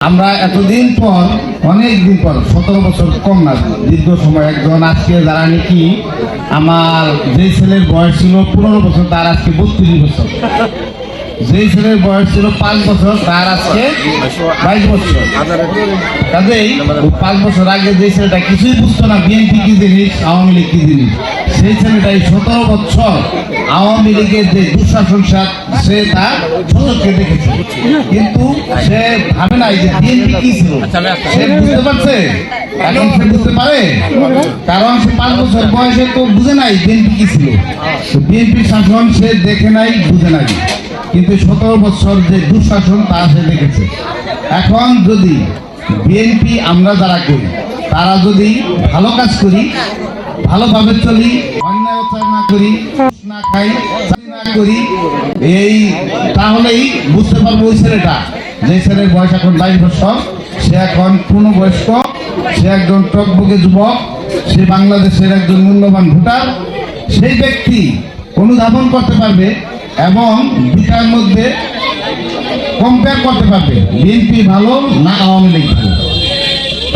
আমরা এতদিন পর, অনেক দিন পর, সতেরো বছর কম না, দীর্ঘ সময় একজন আজকে যারা নাকি আমার যে ছেলের বয়স ছিল, পনেরো বছর, তার আজকে বত্রিশ বছর। যে ছেলের বয়স ছিল পাঁচ বছর, তার আজকে বাইশ বছর। কাজেই পাঁচ বছর আগে যে ছেলেটা কিছুই বুঝতো না, বিএনপি কি জিনিস, আওয়ামী লীগ কি জিনিস, সেই ছেলেটাই সতেরো বছর আওয়ামী লীগের যে দুঃশাসন সা- তা ছোটকে দেখেছে। কিন্তু সে ভাবে নাই যে বিএনপি কি ছিল। সে বুঝতে পারছে? এখন সে বুঝতে পারে? কারণ সে পাঁচ বছর বয়সে তো বুঝে নাই বিএনপি কি ছিল। বিএনপি শাসন সে দেখে নাই, বুঝে নাই। কিন্তু সতেরো বছর যে দুঃশাসন, তা সে দেখেছে। এখন যদি বিএনপি আমরা যারা করি, তারা যদি ভালো কাজ করি, ভালোভাবে চলি, অন্যায় অত্যাচার না করি না খাই না করি, এই তাহলেই বুঝতে পারব ওই ছেলেটা। যে ছেলের বয়স এখন বাইশ বছর, সে এখন পূর্ণবয়স্ক, সে একজন টকবকে যুবক, সে বাংলাদেশের একজন মূল্যবান ভোটার, সেই ব্যক্তি অনুধাবন করতে পারবে এবং দুটার মধ্যে কম্পেয়ার করতে পারবে। বিএনপি ভালো না আওয়ামী লীগ ভালো।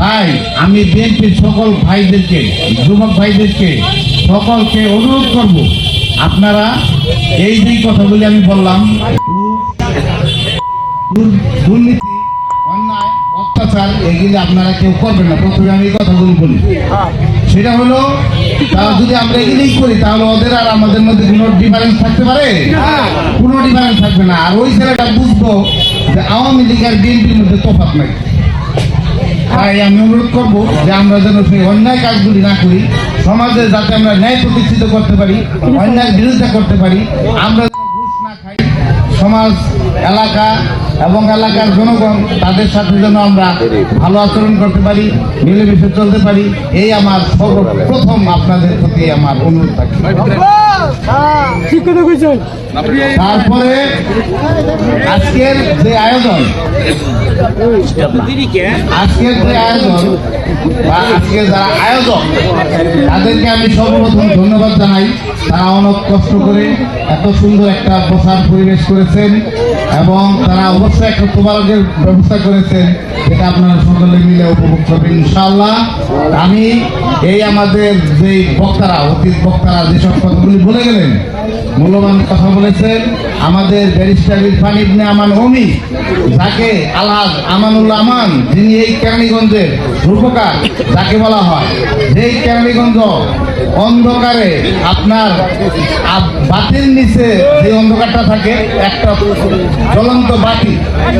তাই আমি বিএনপির সকল ভাইদেরকে, যুবক ভাইদেরকে সকলকে অনুরোধ করব, আপনারা এই যে কথাগুলি আমি বললাম। দুর্নীতি অত্যাচার এগুলি আপনারা কেউ করবেন না। প্রথমে আমি কথাগুলি বলি। সেটা হলো তা যদি আমরা এগুলি করি, তাহলে ওদের আর আমাদের মধ্যে কোনো ডিফারেন্স থাকতে পারে? কোনো ডিফারেন্স থাকবে না। আর ওই ছেলেটা বুঝব যে আওয়ামী লীগ আর বিএনপির মধ্যে তফাৎ নাই। তাই আমি অনুরোধ করব যে আমরা যেন সেই অন্যায় কাজগুলি না করি, সমাজে যাতে আমরা ন্যায় প্রতিষ্ঠিত করতে পারি অন্যায় বিরোধিতা করতে পারি, আমরা ঘুষ না খাই, সমাজ, এলাকা এবং এলাকার জনগণ, তাদের সাথে যেন আমরা ভালো আচরণ করতে পারি, মিলেমিশে চলতে পারি, এই আমার সর্বপ্রথম আপনাদের প্রতি আমার অনুরোধ থাকে তারপরে আজকের যে আয়োজন আজকের যে আয়োজন বা আজকে যারা আয়োজক তাদেরকে আমি সর্বপ্রথম ধন্যবাদ জানাই তারা অনেক কষ্ট করে এত সুন্দর একটা বসার পরিবেশ করেছেন এবং তারা অবশ্যই একটা তোবারকের ব্যবস্থা করেছেন যেটা আপনারা সকলে মিলে উপভোগ করবেন ইনশাআল্লাহ আমি এই আমাদের যে বক্তারা, অতীত বক্তারা যেসব কথাগুলি বলে গেলেন মূল্যবান কথা বলেছেন। আমাদের ব্যারিস্টার ইরফান ইবনে আমান অমি যাকে আলহাজ আমানুল্লাহ আমান, যিনি এই কেরানীগঞ্জের রূপকার, যাকে বলা হয়। যেই কেরানীগঞ্জ অন্ধকারে আপনার বাতির নিচে যে অন্ধকারটা থাকে, একটা জ্বলন্ত বাতি,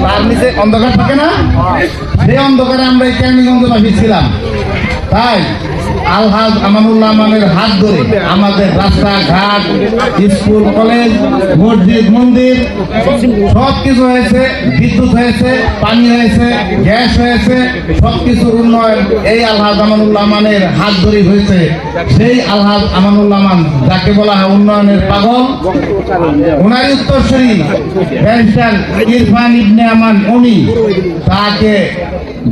তার নিচে অন্ধকার থাকে না? সেই অন্ধকারে আমরা এই কেরানীগঞ্জবাসী ছিলাম। তাই আলহাজ আমানুল্লাহ আমানের হাত ধরে আমাদের রাস্তাঘাট, স্কুল, কলেজ, মসজিদ, মন্দির সব কিছু হয়েছে, বিদ্যুৎ হয়েছে, পানি হয়েছে, গ্যাস হয়েছে সব কিছুর উন্নয়ন এই আলহাজ আমানুল্লাহ আমানের হাত ধরে হয়েছে। সেই আলহাজ আমানুল্লাহ আমান যাকে বলা হয় উন্নয়নের পাগল, ওনারই উত্তরসূরি ব্যারিস্টার ইরফান ইবনে আমান উনি, তাকে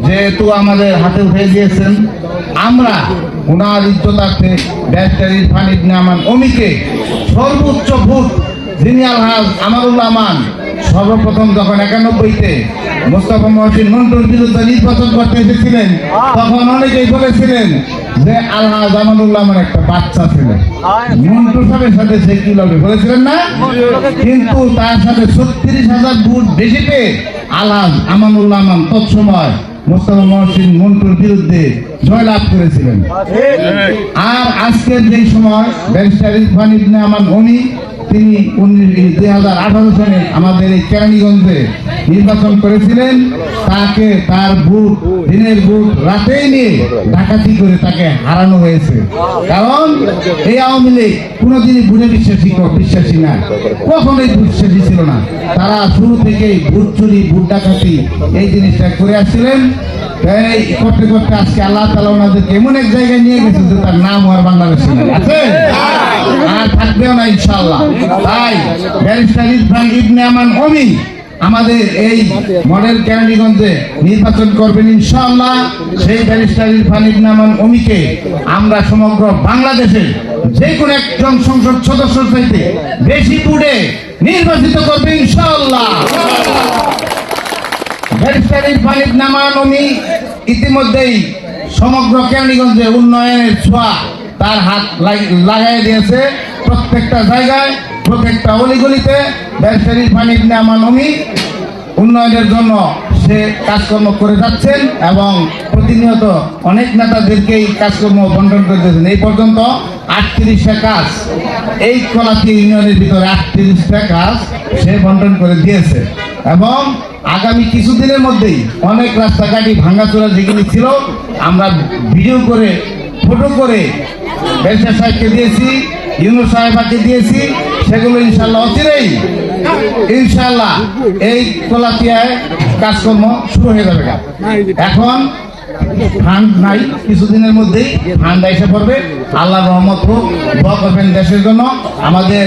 যেহেতু আমাদের হাতে উঠে দিয়েছেন, আমরা ইরফান ইবনে অমিকে সর্বোচ্চ ভোট আলহাজ আমারুল্লাহ সর্বপ্রথম যখন একানব্বইতে মোস্তফা মহসিন বিরুদ্ধে নির্বাচন করতে এসেছিলেন, তখন অনেকেই বলেছিলেন যে আলহাজ আমানুল্লাহ আমার একটা বাচ্চা ছিলেন মন্টু সাহেবের সাথে সে কি লবে বলেছিলেন না? কিন্তু তার সাথে ছত্রিশ হাজার ভোট বেশি পেয়ে আলহাজ আমানুল্লাহ আমান তৎসময় মোস্তফা মহসিন মন্টুর বিরুদ্ধে জয়লাভ করেছিলেন। আর আজকের যে সময় ব্যারিস্টার ইরফান ইবনে আমার ভূমি তিনি দুই হাজার আঠারো সালে আমাদের এই কেরানীগঞ্জে নির্বাচন করেছিলেন। তাকে তার বুট দিনের বুট রাতেই নিয়ে ডাকাতি করে তাকে হারানো হয়েছে। কারণ এই আওয়ামী লীগ কোনোদিনই ভুলে বিশ্বাসী বিশ্বাসী না। কখনোই বিশ্বাসী ছিল না। তারা শুরু থেকেই ভোট চুরি, ভোট ডাকাতি এই জিনিসটা করে আসছিলেন। করতে করতে আজকে আল্লাহ তালা ওনাদেরকে এমন এক জায়গায় নিয়ে গেছে যে তার নাম আর বাংলাদেশে। আছে? আর থাকবেও না ইনশাল্লাহ তাই ব্যারিস্টার ইরফান ইবনে আমান অমি আমাদের এই মডেল ক্যান্ডিগঞ্জে নির্বাচন করবেন ইনশাআল্লাহ। সেই ব্যারিস্টার ইরফান ইবনে আমান অমিকে আমরা সমগ্র বাংলাদেশের যে কোনো একজন সংসদ সদস্য চাইতে বেশি পুড়ে নির্বাচিত করবে ইনশাআল্লাহ। ব্যারিস্টারির ফানিদ নামান উনি ইতিমধ্যেই সমগ্র কেরানীগঞ্জে উন্নয়নের ছোঁয়া তার হাত লাগ- লাগাই দিয়েছে প্রত্যেকটা জায়গায়, প্রত্যেকটা অলিগলিতে। ব্যারিস্টারির ফানিদ নামান উনি উন্নয়নের জন্য সে কাজকর্ম করে যাচ্ছেন এবং প্রতিনিয়ত অনেক নেতাদেরকেই কাজকর্ম বন্টন করে দিয়েছেন। এই পর্যন্ত আটত্রিশটা কাজ, এই কলাতি ইউনিয়নের ভিতরে আটত্রিশটা কাজ সে বন্টন করে দিয়েছে এবং আগামী কিছুদিনের মধ্যেই অনেক রাস্তাঘাটি ভাঙাচোরা যেগুলি ছিল আমরা ভিডিও করে, ফটো করে ব্যবসা সাহেবকে দিয়েছি ইউনু সাহেবাকে দিয়েছি, সেগুলো ইনশাল্লাহ অচিরেই, ইনশাল্লাহ এই কলাতিয়ায় কাজকর্ম শুরু হয়ে যাবে এখন ফান্ড নাই, কিছুদিনের মধ্যেই ফান্ড এসে পড়বে। আল্লাহ রহমত হোক দেশের জন্য। আমাদের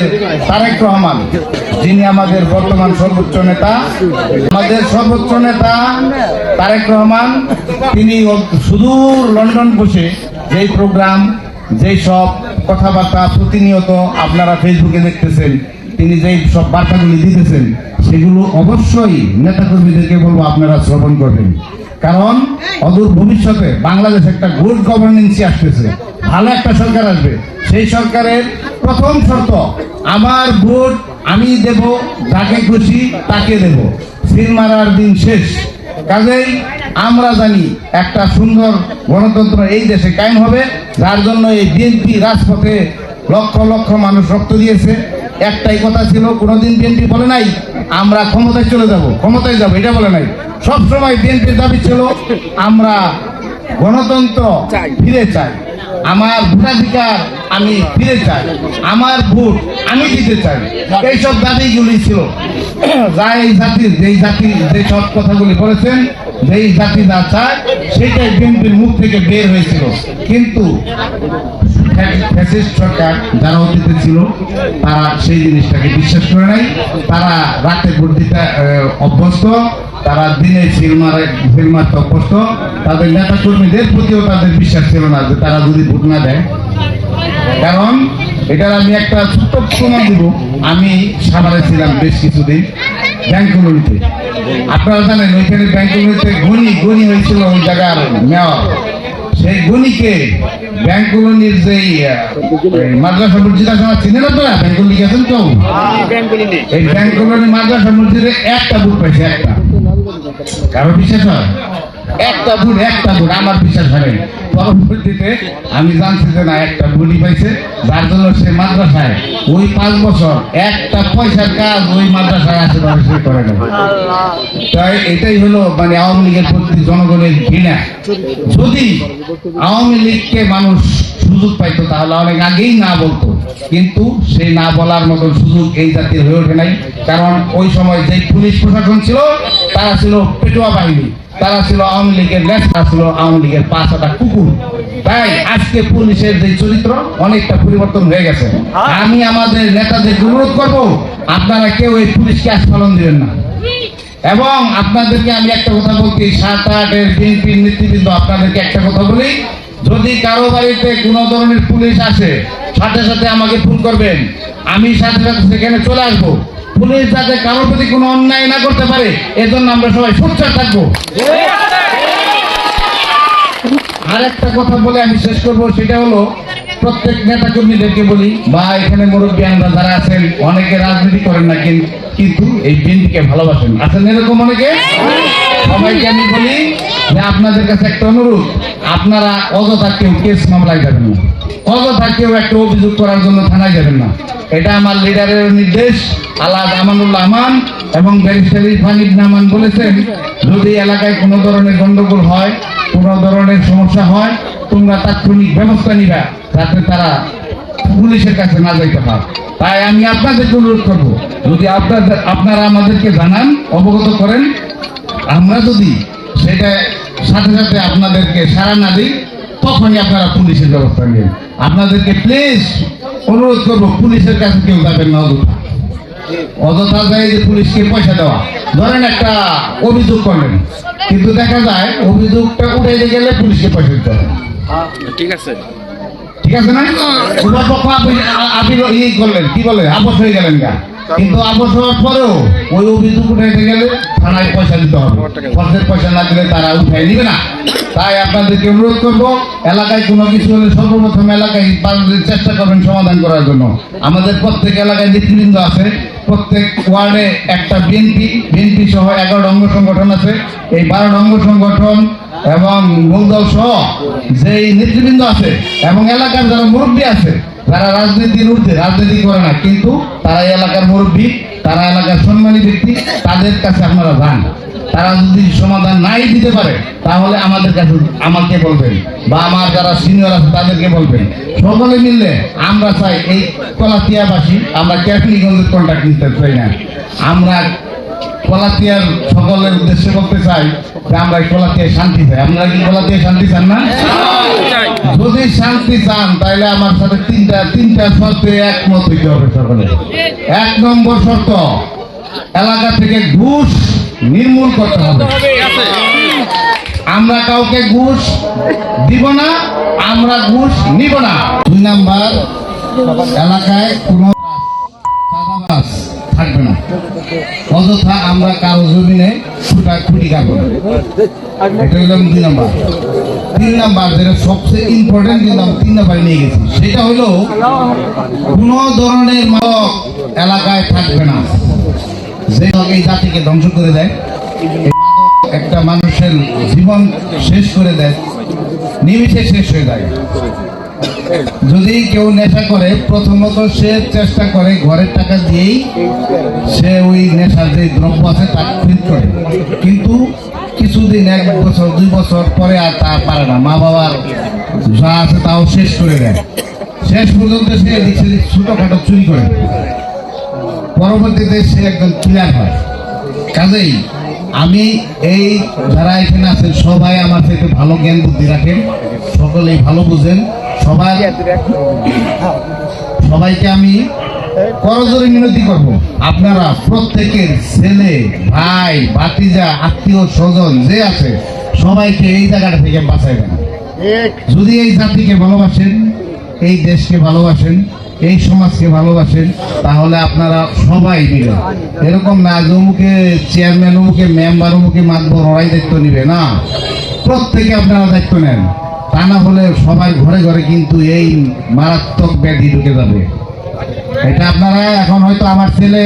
তারেক রহমান, যিনি আমাদের বর্তমান সর্বোচ্চ নেতা, আমাদের সর্বোচ্চ নেতা তারেক রহমান, তিনি সুদূর লন্ডন বসে যেই প্রোগ্রাম, যেই সব কথাবার্তা প্রতিনিয়ত আপনারা ফেসবুকে দেখতেছেন, তিনি যেই সব বার্তাগুলি দিতেছেন, সেগুলো অবশ্যই নেতাকর্মীদেরকে বলব, আপনারা শ্রবণ করবেন। কারণ অদূর ভবিষ্যতে বাংলাদেশ একটা গুড গভর্নেন্সি আসতেছে। ভালো একটা সরকার আসবে। সেই সরকারের প্রথম শর্ত আমার ভোট আমি দেব যাকে খুশি তাকে দেব। সিল মারার দিন শেষ। কাজেই আমরা জানি একটা সুন্দর গণতন্ত্র এই দেশে কায়েম হবে যার জন্য এই বিএনপি রাজপথে লক্ষ লক্ষ মানুষ রক্ত দিয়েছে। একটাই কথা ছিল কোনোদিন বিএনপি বলে নাই আমরা ক্ষমতায় চলে যাব। ক্ষমতায় যাব এটা বলে নাই। সব সময় বিএনপির দাবি ছিল আমরা গণতন্ত্র ফিরে চাই। আমার ভোটাধিকার আমি ফিরে চাই। আমার ভোট আমি দিতে চাই। এইসব দাবিগুলি ছিল। যা এই জাতির যেই জাতি যে সব কথাগুলি বলেছেন যেই জাতি যা চায় সেটাই বিএনপির মুখ থেকে বের হয়েছিল। কিন্তু তারা সেই জিনিসটাকে বিশ্বাস করে নাই। তারা রাতে ভোট অভ্যস্ত, তারা দিনে সিল মারে অভ্যস্ত। তাদের নেতা কর্মীদের প্রতিও তাদের বিশ্বাস ছিল না যে তারা যদি ভোট না দেয়। কারণ এটার আমি একটা ছোট্ট প্রমাণ দিব। আমি সাভারে ছিলাম বেশ কিছুদিন ব্যাংক কলোনিতে আপনারা জানেন, ওইখানে ব্যাংক কলোনিতে গণি গণি হয়েছিল ওই জায়গার মেয়র। সেই গণিকে ব্যাংক কলোনির যে মাদ্রাসা মসজিদ সমাজ চিনে না তো ব্যাংক লিখেছেন তো? এই ব্যাংকগুলো কলোনি মাদ্রাসা মসজিদে একটা বুট পাইছে একটা। কারও বিশ্বাস হয়? একটা বুট একটা বুট আমার বিশ্বাস হয়। পরবর্তীতে আমি জানছি যে না, একটা পাইছে, যার জন্য সে মাদ্রাসায়। ওই পাঁচ বছর একটা পয়সার কাজ ওই মাদ্রাসায় সে করে তাই এটাই হলো মানে আওয়ামী লীগের প্রতি জনগণের ঘৃণা। যদি আওয়ামী লীগকে মানুষ সুযোগ পাইতো, তাহলে অনেক আগেই না বলতো। কিন্তু সেই না বলার মতন সুযোগ এই জাতির হয়ে ওঠে নাই। কারণ ওই সময় যে পুলিশ প্রশাসন ছিল, তারা ছিল পেটুয়া বাহিনী। তারা ছিল আওয়ামী লীগের তারা ছিল আওয়ামী লীগের পাঁচটা কুকুর। তাই আজকে পুলিশের যে চরিত্র, অনেকটা পরিবর্তন হয়ে গেছে। আমি আমাদের নেতাদের অনুরোধ করব, আপনারা কেউ এই পুলিশকে আস্ফালন দিবেন না। এবং আপনাদেরকে আমি একটা কথা বলছি সাত আটের বিএনপির নেতৃবৃন্দ, আপনাদেরকে একটা কথা বলি, যদি কারও বাড়িতে কোনো ধরনের পুলিশ আসে, সাথে সাথে আমাকে ফোন করবেন। আমি সাথে সাথে সেখানে চলে আসব। পুলিশ যাতে কারোর প্রতি কোনো অন্যায় না করতে পারে, এজন্য আমরা সবাই সোচ্চার থাকব। আর একটা কথা বলে আমি শেষ করব, সেটা হলো প্রত্যেক নেতা কর্মীদেরকে বলি, বা এখানে মুরব্বী আমরা যারা আছেন, অনেকে রাজনীতি করেন না কিন্তু এই বিএনপিকে ভালোবাসেন। আছেন এরকম অনেকে? সবাইকে আমি বলি যে আপনাদের কাছে একটা অনুরোধ। আপনারা অযথা কেউ কেস মামলায় যাবেন না। অযথা কেউ একটা অভিযোগ করার জন্য থানায় যাবেন না। এটা আমার লিডারের নির্দেশ আল্লাহ আমানুল্লাহ আমান এবং ব্যারিস্টার ইরফান ইবনে বলেছেন, যদি এলাকায় কোনো ধরনের গন্ডগোল হয়, কোনো ধরনের সমস্যা হয়, তোমরা তাৎক্ষণিক ব্যবস্থা নিবা যাতে তারা পুলিশের কাছে না যাইতে পারে তাই আমি আপনাদেরকে অনুরোধ করব, যদি আপনাদের আপনারা আমাদেরকে জানান, অবগত করেন আমরা যদি সেটা সাথে সাথে আপনাদেরকে সারা না দিই তখনই আপনারা পুলিশের ব্যবস্থা নেন। আপনাদেরকে প্লিজ অনুরোধ করব পুলিশের কাছে কেউ যাবেন না অযথা। অযথা যায় যে পুলিশকে পয়সা দেওয়া। ধরেন একটা অভিযোগ করলেন কিন্তু দেখা যায় অভিযোগটা উঠাইতে গেলে পুলিশকে পয়সা দিতে হবে। ঠিক আছে। ঠিক আছে না? উভয় পক্ষ আপনি আপনি ইয়ে করলেন কি বলে আপস হয়ে গেলেন গা। কিন্তু হওয়ার পরেও ওই অভিযোগ উঠাইতে গেলে থানায় পয়সা দিতে হবে। খরচের পয়সা না দিলে তারা উঠাই নিবে না। তাই আপনাদেরকে অনুরোধ করব এলাকায় কোনো কিছু হলে সর্বপ্রথম এলাকায় চেষ্টা করবেন সমাধান করার জন্য। আমাদের প্রত্যেক এলাকায় নেতৃবৃন্দ আছে। প্রত্যেক ওয়ার্ডে একটা বিএনপি বিএনপি সহ এগারো অঙ্গ সংগঠন আছে। এই বারো অঙ্গ সংগঠন এবং মূলদল সহ যেই নেতৃবৃন্দ আছে এবং এলাকার যারা মুরব্বী আছে যারা রাজনীতির ঊর্ধ্বে, রাজনীতি করে না। কিন্তু তারা এলাকার মুরব্বী, তারা এলাকার সম্মানী ব্যক্তি, তাদের কাছে আপনারা যান। তারা যদি সমাধান নাই দিতে পারে, তাহলে আমাদের কাছে আমাকে বলবেন বা আমার যারা সিনিয়র আছে তাদেরকে বলবেন। সকলে মিললে আমরা চাই এই কলাতিয়াবাসী, আমরা ক্যাপলিগঞ্জের কন্ট্যাক্ট নিতে চাই না। আমরা কলাতিয়ার সকলের উদ্দেশ্যে বলতে চাই যে আমরা এই কলাতিয়ায় শান্তি চাই। আপনারা কি কলাতিয়ায় শান্তি চান না? যদি শান্তি চান তাহলে আমার সাথে তিনটা তিনটা শর্তে একমত হইতে হবে সকলে। এক নম্বর শর্ত, এলাকা থেকে ঘুষ নির্মূল করতে হবে। আমরা কাউকে ঘুষ দিব না, আমরা ঘুষ নিব না। দুই নাম্বার, এলাকায় কোনো না অযথা আমরা কারও জমিনে খুঁটা খুঁটি কাটবো না। এটা হলো দুই নাম্বার। তিন নাম্বার যেটা সবচেয়ে ইম্পর্টেন্ট কিন্তু আমি তিন নাম্বার নিয়ে গেছি, সেটা হলো কোনো ধরনের মাদক এলাকায় থাকবে না। যে এই জাতিকে ধ্বংস করে দেয় একটা মানুষের জীবন শেষ করে দেয়, নিমিষে শেষ হয়ে যায়। যদি কেউ নেশা করে, প্রথমত সে চেষ্টা করে ঘরের টাকা দিয়েই সে ওই নেশার যে দ্রব্য আছে তা খরিদ করে। কিন্তু কিছুদিন, এক বছর, দুই বছর পরে আর তা পারে না। মা বাবার যা আছে তাও শেষ করে দেয়। শেষ পর্যন্ত সে সেদিক ছোটখাটো চুরি করে। পরবর্তীতে সে একদম ক্লিয়ার হয়। কাজেই আমি এই যারা এখানে আছেন, সবাই আমার থেকে ভালো জ্ঞান বুদ্ধি রাখেন, সকলেই ভালো বুঝেন। সবাই সবাইকে আমি করজোরে মিনতি করব। আপনারা প্রত্যেকের ছেলে ভাই ভাতিজা আত্মীয় স্বজন যে আছে সবাইকে এই জায়গাটা থেকে বাঁচাইবেন যদি এই জাতিকে ভালোবাসেন এই দেশকে ভালোবাসেন এই সমাজকে ভালোবাসেন তাহলে আপনারা সবাই মিলে এরকম না যে অমুকে চেয়ারম্যান অমুকে মেম্বার অমুকে মাতবর ওরাই দায়িত্ব নিবে না। প্রত্যেকে আপনারা দায়িত্ব নেন। তা না হলে সবাই ঘরে ঘরে কিন্তু এই মারাত্মক ব্যাধি ঢুকে যাবে। এটা আপনারা এখন হয়তো আমার ছেলে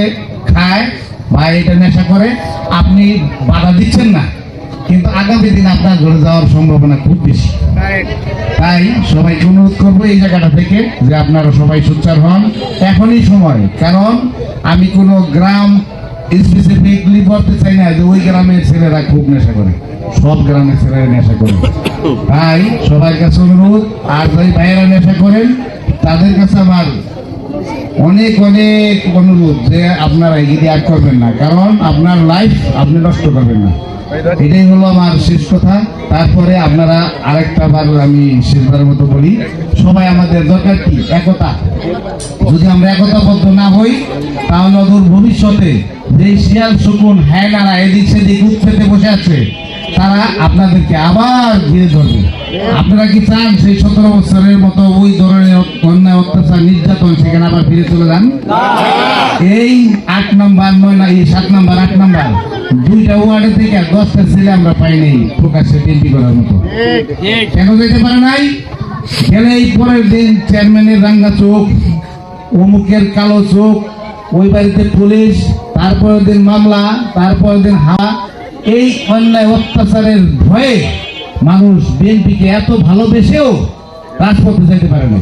খায় বা এটা নেশা করে, আপনি বাধা দিচ্ছেন না। কিন্তু আগামী দিন আপনার ঘরে যাওয়ার সম্ভাবনা খুব বেশি। তাই সবাইকে অনুরোধ করব এই জায়গাটা থেকে যে আপনারা সবাই সোচ্চার হন। এখনই সময়, কারণ আমি কোনো গ্রাম স্পেসিফিকলি বলতে চাই না, যে ওই গ্রামের ছেলেরা খুব নেশা করে। সব গ্রামের ছেলেরা নেশা করে। তাই সবার কাছে অনুরোধ, আর যাই ভাইয়েরা নেশা করেন, তাদের কাছে আমার অনেক অনেক অনুরোধ যে আপনারা এগিয়ে আর করবেন না। কারণ আপনার লাইফ আপনি নষ্ট করবেন না। এটাই হলো আমার শেষ কথা। তারপরে আপনারা আরেকটা বার আমি শেষবারের মতো বলি, সবাই আমাদের দরকার কি? একতা। যদি আমরা একতাবদ্ধ না হই, তাহলে অদূর ভবিষ্যতে যে শিয়াল শকুন হ্যানারা এদিক সেদিক উৎপেতে বসে আছে, তারা আপনাদেরকে আবার ঘিরে ধরবে। আপনারা কি চান সেই সতেরো বছরের মতো ওই ধরনের অন্যায় অত্যাচার, নির্যাতন সেখানে আবার ফিরে চলে যান? এই আট নাম্বার নয় না, এই সাত নাম্বার, আট নাম্বার। দুইটা ওয়ার্ডে থেকে দশটা ছেলে আমরা পাইনি প্রকাশ্যে বিএনপি করার মতো। কেন যেতে পারে নাই? গেলে এই পরের দিন চেয়ারম্যানের রাঙ্গা চোখ, অমুকের কালো চোখ ওই বাড়িতে পুলিশ, তারপরের দিন মামলা, তারপরের দিন হা এই অন্যায় অত্যাচারের ভয়ে মানুষ বিএনপিকে এত ভালোবেসেও রাজপথে যেতে পারে না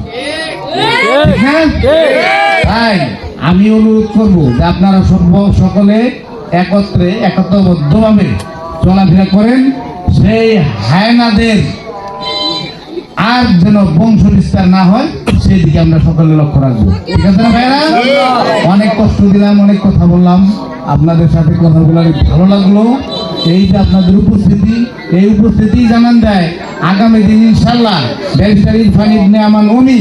তাই আমি অনুরোধ করব যে আপনারা সকলে একত্রে একত্রবদ্ধভাবে চলাফেরা করেন। সেই হায়নাদের আর যেন বংশ বিস্তার না হয় সেই দিকে আমরা সকলে লক্ষ্য রাখব। ঠিক আছে না ভাইরা অনেক কষ্ট দিলাম অনেক কথা বললাম। আপনাদের সাথে কথা অনেক ভালো লাগল। এই যে আপনাদের উপস্থিতি এই উপস্থিতি জানান দেয় আগামী দিন ইনশাল্লাহ ব্যারিস্টার ইরফান ইবনে আমান উনি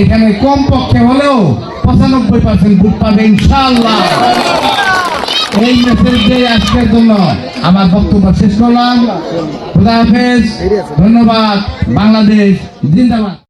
এখানে কম পক্ষে হলেও পঁচানব্বই পার্সেন্ট ভোট পাবে ইনশাল্লাহ এই মেসেজ দিয়ে আজকের জন্য আমার বক্তব্য শেষ করলাম। খুদা হাফেজ। ধন্যবাদ। বাংলাদেশ জিন্দাবাদ।